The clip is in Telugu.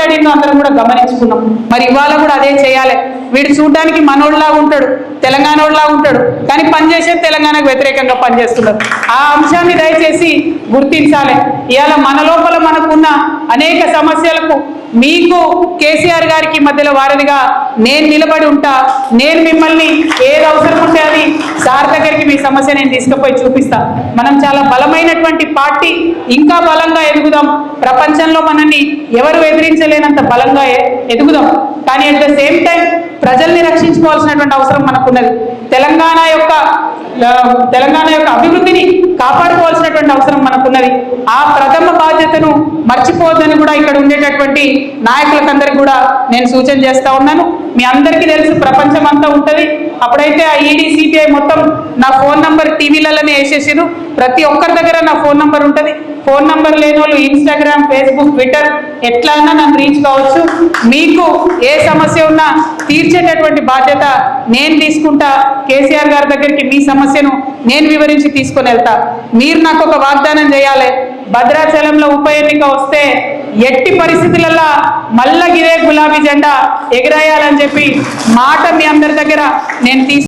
మాట్లాడిందో అందరం కూడా గమనించుకున్నాం. మరి ఇవాళ కూడా అదే చేయాలి. వీడు చూడడానికి మనోళ్ళలాగా ఉంటాడు తెలంగాణోళ్ళలాగా ఉంటాడు కానీ పనిచేసేది తెలంగాణకు వ్యతిరేకంగా పనిచేస్తున్నాడు ఆ అంశాన్ని దయచేసి గుర్తించాలి. ఇవాళ మన లోపల మనకున్న అనేక సమస్యలకు మీకు కేసీఆర్ గారికి మధ్యలో వారధిగా నేను నిలబడి ఉంటా. నేను మిమ్మల్ని ఏది అవసరం ఉంటే అది సార్ దగ్గరికి మీ సమస్య నేను తీసుకుపోయి చూపిస్తా. మనం చాలా బలమైనటువంటి పార్టీ ఇంకా బలంగా ఎదుగుదాం. ప్రపంచంలో మనల్ని ఎవరు ఎదిరించలేనంత బలంగా ఎదుగుదాం. కానీ అట్ ద సేమ్ టైం ప్రజల్ని రక్షించుకోవాల్సినటువంటి అవసరం మనకున్నది. తెలంగాణ యొక్క తెలంగాణ యొక్క అభివృద్ధిని కాపాడుకోవాల్సినటువంటి అవసరం మనకున్నది. ఆ ప్రథమ బాధ్యతను మర్చిపోవద్దని కూడా ఇక్కడ ఉండేటటువంటి నాయకులకందరికి కూడా నేను సూచన చేస్తా ఉన్నాను. మీ అందరికీ తెలుసు ప్రపంచం అంతా ఉంటుంది. అప్పుడైతే ఆ ఈడీ సిబిఐ మొత్తం నా ఫోన్ నంబర్ టీవీలలోనే వేసేసారు ప్రతి ఒక్కరి దగ్గర నా ఫోన్ నంబర్ ఉంటుంది. ఫోన్ నంబర్ లేని వాళ్ళు ఇన్స్టాగ్రామ్ ఫేస్బుక్ ట్విట్టర్ ఎట్లా అన్నా నన్ను రీచ్ కావచ్చు. మీకు ఏ సమస్య ఉన్నా తీర్చేటటువంటి బాధ్యత నేను తీసుకుంటా. కేసీఆర్ గారి దగ్గరికి మీ సమస్యను నేను వివరించి తీసుకొని వెళ్తా. మీరు నాకు ఒక వాగ్దానం చేయాలి. భద్రాచలంలో ఉప ఎన్నిక వస్తే ఎట్టి పరిస్థితులలో మల్లగిరే గులాబీ జెండా ఎగిరేయాలని చెప్పి మాట మీ అందరి దగ్గర నేను తీసు